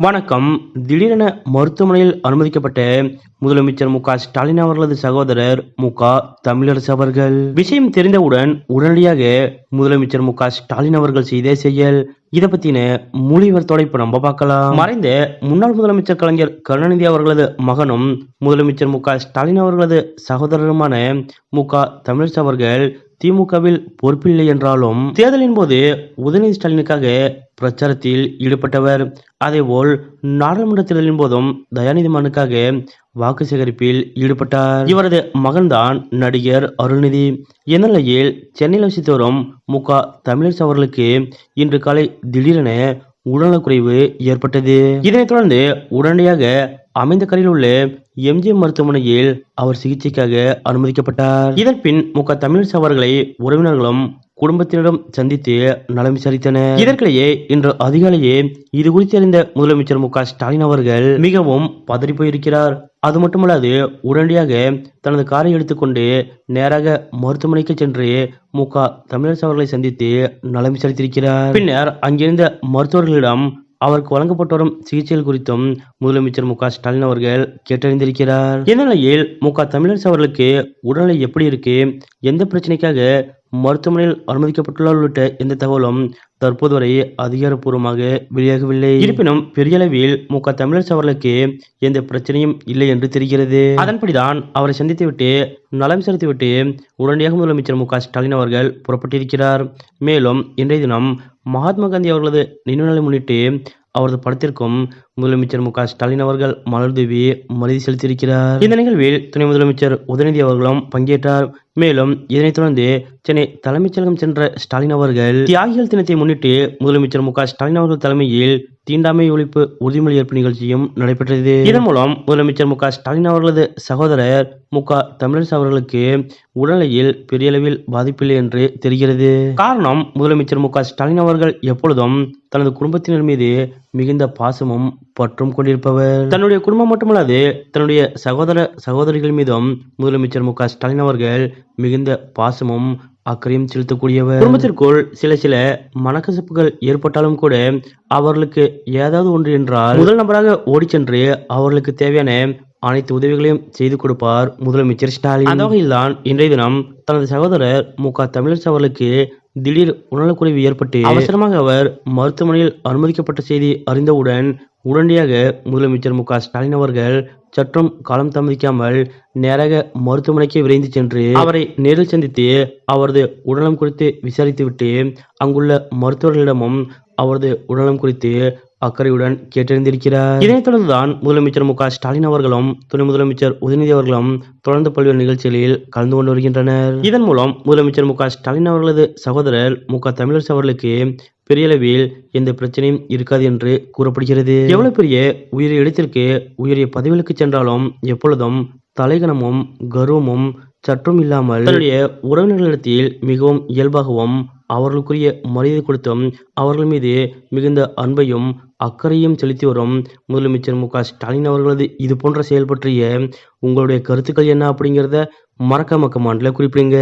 வணக்கம். திடீரென மருத்துவமனையில் அனுமதிக்கப்பட்ட முதலமைச்சர் மு க ஸ்டாலின் அவர்களது சகோதரர் மு க தமிழரசு அவர்கள். விஷயம் தெரிந்தவுடன் உடனடியாக முதலமைச்சர் மு க ஸ்டாலின் அவர்கள் செய்த செயல். இதை பத்தின மொழிவர்த்தோட தொலைப்பு நம்ம பார்க்கலாம். மறைந்த முன்னாள் முதலமைச்சர் கலைஞர் கருணாநிதி அவர்களது மகனும் முதலமைச்சர் மு க ஸ்டாலின் அவர்களது சகோதரருமான மு க தமிழரசு அவர்கள் திமுகவில் பொறுப்பில்லை என்றாலும் தேர்தலின் போது உதயநிதி ஸ்டாலினுக்காக பிரச்சாரத்தில் ஈடுபட்டவர். அதேபோல் நாடாளுமன்ற தேர்தலின் போதும் தயாநிதி மானுக்காக வாக்கு சேகரிப்பில் ஈடுபட்டார். இவரது மகன்தான் நடிகர் அருள்நிதி. இந்நிலையில் சென்னையில் வசித்து வரும் மு. க. தமிழரசு அவர்களுக்கு இன்று காலை திடீரென உடல்நலக்குறைவு ஏற்பட்டது. இதனைத் தொடர்ந்து உடனடியாக அமைந்த கரையில் உள்ள எம்ஜிஎம் மருத்துவமனையில் அவர் சிகிச்சைக்காக அனுமதிக்கப்பட்டார். இதன் பின் மு க. தமிழரசு அவர்களை உறவினர்களும் குடும்பத்தினரும் சந்தித்து நலம் விசாரித்தனர். இதற்கிடையே இன்று அதிகாலையே இது குறித்து அறிந்த முதலமைச்சர் மு ஸ்டாலின் அவர்கள் மிகவும் பதறி போயிருக்கிறார். அது மட்டுமல்லாது உடனடியாக தனது காரை எடுத்துக்கொண்டு நேராக மருத்துவமனைக்கு சென்று மு க. தமிழரசு அவர்களை சந்தித்து நலம் விசாரித்திருக்கிறார். பின்னர் அங்கிருந்த மருத்துவர்களிடம் அவருக்கு வழங்கப்பட்டு வரும் சிகிச்சைகள் குறித்தும் முதலமைச்சர் மு க ஸ்டாலின் அவர்கள் கேட்டறிந்திருக்கிறார். இந்நிலையில் மு க தமிழரசு அவர்களுக்கு உடல்நிலை எப்படி இருக்கு? எந்த பிரச்சனைக்காக மருத்துவமனையில் அனுமதிக்கப்பட்டுள்ளார் உள்ளிட்ட எந்த தகவலும் தற்போது வரை அதிகாரப்பூர்வமாக வெளியாகவில்லை. இருப்பினும் பெரிய அளவில் மு. க. தமிழரசு அவர்களுக்கு எந்த பிரச்சனையும் இல்லை என்று தெரிகிறது. அதன்படிதான் அவரை சந்தித்துவிட்டு நலம் செலுத்திவிட்டு உடனடியாக முதலமைச்சர் மு. க. ஸ்டாலின் அவர்கள் புறப்பட்டிருக்கிறார். மேலும் இன்றைய தினம் மகாத்மா காந்தி அவர்களது நினைவு நாளை முன்னிட்டு அவரது படத்திற்கும் முதலமைச்சர் மு. க. ஸ்டாலின் அவர்கள் மலர் தூவி மரியாதை செலுத்தியிருக்கிறார். இந்த நிகழ்வில் துணை முதலமைச்சர் உதயநிதி அவர்களும் பங்கேற்றார். மேலும் இதனைத் தொடர்ந்து சென்னை தலைமைச் செயலகம் சென்ற ஸ்டாலின் அவர்கள் தியாகிகள் தினத்தை முன்னிட்டு முதலமைச்சர் மு ஸ்டாலின் அவர்கள் தலைமையில் தீண்டாமை ஒழிப்பு உறுதிமொழி ஏற்பு நிகழ்ச்சியும் நடைபெற்றது. இதன் மூலம் முதலமைச்சர் மு ஸ்டாலின் அவர்களது சகோதரர் மு க தமிழரசு அவர்களுக்கு உடல்நிலையில் பெரிய அளவில் பாதிப்பில்லை என்று தெரிகிறது. காரணம் முதலமைச்சர் மு ஸ்டாலின் அவர்கள் எப்பொழுதும் தனது குடும்பத்தினர் மீது மிகுந்த பாசமும் பற்றும் கொண்டிருப்பவர் தன்னுடைய குடும்பம் மட்டுமல்லாது தன்னுடைய சகோதர சகோதரிகள் மீதும் முதலமைச்சர் மு ஸ்டாலின் அவர்கள் மிகுந்த பாசமும் அக்கறையும் செலுத்தக்கூடியவர். குடும்பத்திற்குள் சில சில மனக்கசப்புகள் ஏற்பட்டாலும் கூட அவர்களுக்கு ஏதாவது ஒன்று என்றால் முதல் நபராக ஓடி சென்று அவர்களுக்கு தேவையான அனைத்து உதவிகளையும் செய்து கொடுப்பார் முதலமைச்சர் ஸ்டாலின். அந்த வகையில்தான் இன்றைய தினம் தனது சகோதரர் மு க தமிழரசு அவர்களுக்கு திடீர் உடல்நலக்குறைவு ஏற்பட்டு அவசரமாக அவர் மருத்துவமனையில் அனுமதிக்கப்பட்ட செய்தி அறிந்தவுடன் உடனடியாக முதலமைச்சர் மு க ஸ்டாலின் அவர்கள் சற்றும் காலம் தாமதிக்காமல் நேராக மருத்துவமனைக்கு விரைந்து சென்று அவரை நேரில் சந்தித்து அவரது உடல்நலம் குறித்து விசாரித்துவிட்டு அங்குள்ள மருத்துவர்களிடமும் அவரது உடல்நலம் குறித்து அக்கறையுடன் கேட்டறிந்திருக்கிறார். இதனைத் தொடர்ந்துதான் முதலமைச்சர் மு க ஸ்டாலின் அவர்களும் துணை முதலமைச்சர் உதயநிதி அவர்களும் தொடர்ந்து பல்வேறு நிகழ்ச்சிகளில் கலந்து கொண்டு வருகின்றனர். இதன் மூலம் முதலமைச்சர் மு க ஸ்டாலின் அவர்களது சகோதரர் மு க தமிழரசு அவர்களுக்கு பெரிய அளவில் எந்த பிரச்சனையும் இருக்காது என்று கூறப்படுகிறது. எவ்வளவு பெரிய உயரிய இடத்திற்கு உயரிய பதவிகளுக்கு சென்றாலும் எப்பொழுதும் தலைகணமும் கர்வமும் சற்றும் இல்லாமல் தன்னுடைய உறவினர்களிடத்தில் மிகவும் இயல்பாகவும் அவர்களுக்குரிய மரியாதை கொடுத்தும் அவர்கள் மீது மிகுந்த அன்பையும் அக்கறையும் செலுத்தி வரும் முதலமைச்சர் மு க ஸ்டாலின் அவர்களது இது போன்ற செயல் பற்றிய உங்களுடைய கருத்துக்கள் என்ன அப்படிங்கிறத மறக்காம கமாண்டில் குறிப்பிடுங்க.